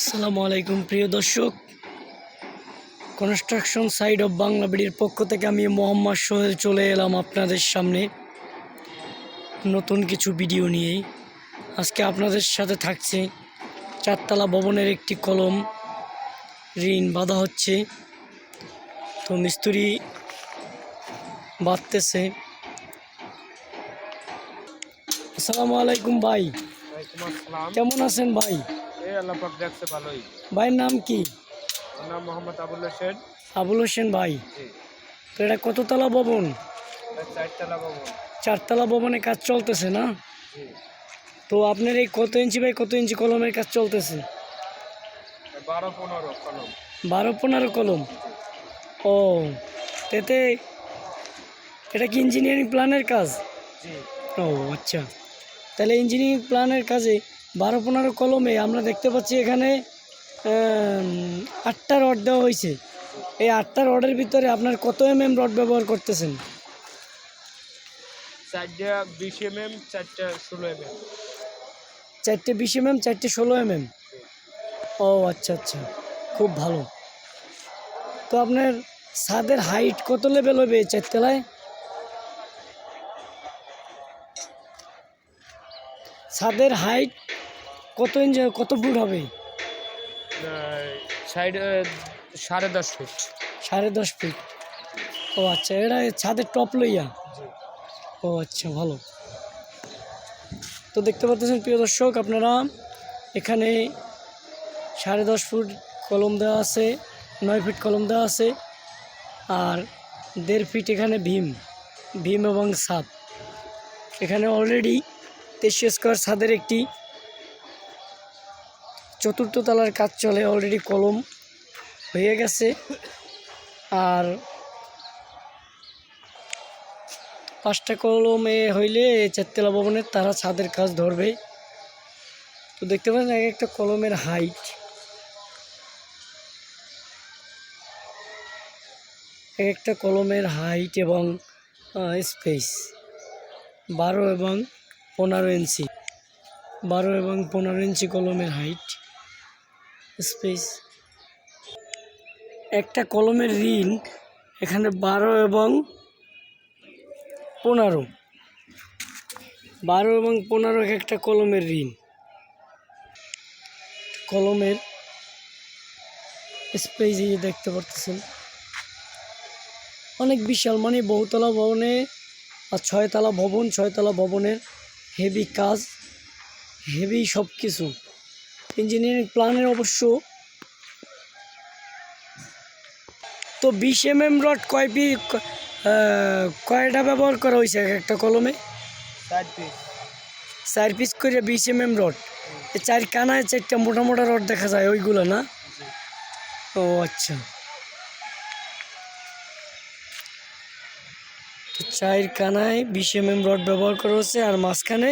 আসসালামু আলাইকুম প্রিয় দর্শক। কনস্ট্রাকশন সাইড অফ বাংলা বিডির পক্ষ থেকে আমি মোহাম্মদ সোহেল চলে এলাম আপনাদের সামনে। নতুন কিছু ভিডিও নিয়ে। আজকে আপনাদের সাথে থাকছে চারতলা ভবনের একটি কলম। ঋণ বাঁধা হচ্ছে। তো মিস্ত্রি বাঁধতেছে। আসসালামু আলাইকুম ভাই। কেমন আছেন ভাই? এই আল্লাহ পাক দেখছে ভালোই। ভাইয়ের নাম কি? নাম মোহাম্মদ আবুল হোসেন। আবুল হোসেন ভাই। তো এটা কততলা ভবন? চারতলা ভবন। চারতলা ভবনে কাজ চলতেছে না? তো আপনার এই কত ইঞ্চি বাই কত ইঞ্চি কলমের কাজ চলতেছে? বারো পনেরো কলম। বারো পনেরো কলম। ও এতে এটা কি ইঞ্জিনিয়ারিং প্ল্যানের কাজ? ও আচ্ছা। তাহলে ইঞ্জিনিয়ারিং প্ল্যানের কাজে বারো পনেরো কলমে আমরা দেখতে পাচ্ছি এখানে আটটা রড দেওয়া হয়েছে। এই আটটা রডের ভিতরে আপনার কত এম এম রড ব্যবহার করতেছেন? চারটা বিশ এম এম চারটা ষোলো এম এম চারটে বিশ এম এম চারটে ষোলো এম এম ও আচ্ছা আচ্ছা। খুব ভালো। তো আপনার ছাদের হাইট কত লেভেল হবে এই চারতলায় ছাদের হাইট কত ইঞ্চ কত ফুট হবে? সাইড সাড়ে দশ ফুট সাড়ে দশ ফিট ও আচ্ছা এটা ছাদের টপ লইয়া? ও আচ্ছা ভালো। তো দেখতে পাচ্ছেন প্রিয় দর্শক আপনারা এখানে সাড়ে দশ ফুট কলম দেওয়া আছে নয় ফিট কলম দেওয়া আছে আর দেড় ফিট এখানে ভীম ভীম এবং ছাদ। এখানে অলরেডি তেইশ স্কোয়ার ছাদের একটি চতুর্থ তলার কাজ চলে অলরেডি কলম হয়ে গেছে। আর পাঁচটা কলমে হইলে চারতলা ভবনের তারা ছাদের কাজ ধরবে। তো দেখতে পাচ্ছেন, এক একটা কলমের হাইট এক একটা কলমের হাইট এবং স্পেস বারো এবং পনেরো ইঞ্চি। বারো এবং পনেরো ইঞ্চি কলমের হাইট স্পেস একটা কলমের ঋণ এখানে বারো এবং পনেরো। বারো এবং পনেরো এক একটা কলমের ঋণ। কলমের স্পেস এই দেখতে পারতেছেন। অনেক বিশাল মানে বহুতলা ভবনে আর ছয়তলা ভবন, ছয়তলা ভবনের হেভি কাজ হেভি সব কিছু ইঞ্জিনিয়ারিং প্ল্যানের অবশ্য। তো বিশ এম এম রড কয় পি কয়টা ব্যবহার করা হয়েছে এক একটা কলমে? চার পিস। করে বিশ এম এম রড এই চার কানায় চারটা মোটা মোটা রড দেখা যায় ওইগুলো না? ও আচ্ছা। তো চার কানায় বিশ এম এম রড ব্যবহার করা হচ্ছে আর মাঝখানে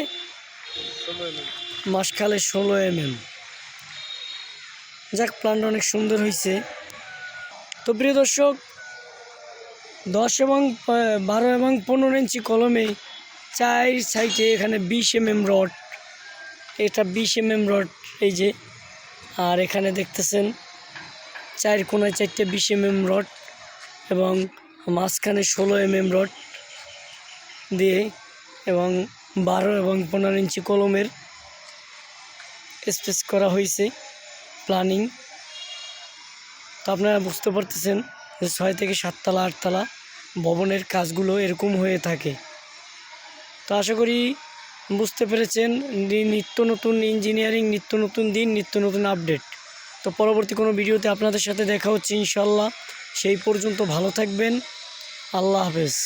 মাসখালে ষোলো এম এম যাক, প্ল্যানটা অনেক সুন্দর হয়েছে তো প্রিয় দর্শক, দশ এবং বারো এবং পনেরো ইঞ্চি কলমে চার সাইডে এখানে বিশ এম এম রড। এটা বিশ এম এম রড এই যে, আর এখানে দেখতেছেন চার কোনায় চারটে বিশ এম এম রড এবং মাঝখানে ষোলো এম এম রড দিয়ে এবং বারো এবং পনেরো ইঞ্চি কলমের স্পেস করা হয়েছে প্ল্যানিং তো আপনারা বুঝতে পারতেছেন যে ছয় থেকে সাততলা, আটতলা ভবনের কাজগুলো এরকম হয়ে থাকে। তো আশা করি বুঝতে পেরেছেন নিত্য নতুন ইঞ্জিনিয়ারিং নিত্য নতুন দিন, নিত্য নতুন আপডেট তো পরবর্তী কোনো ভিডিওতে আপনাদের সাথে দেখা হচ্ছে ইনশাল্লাহ সেই পর্যন্ত ভালো থাকবেন। আল্লাহ হাফেজ।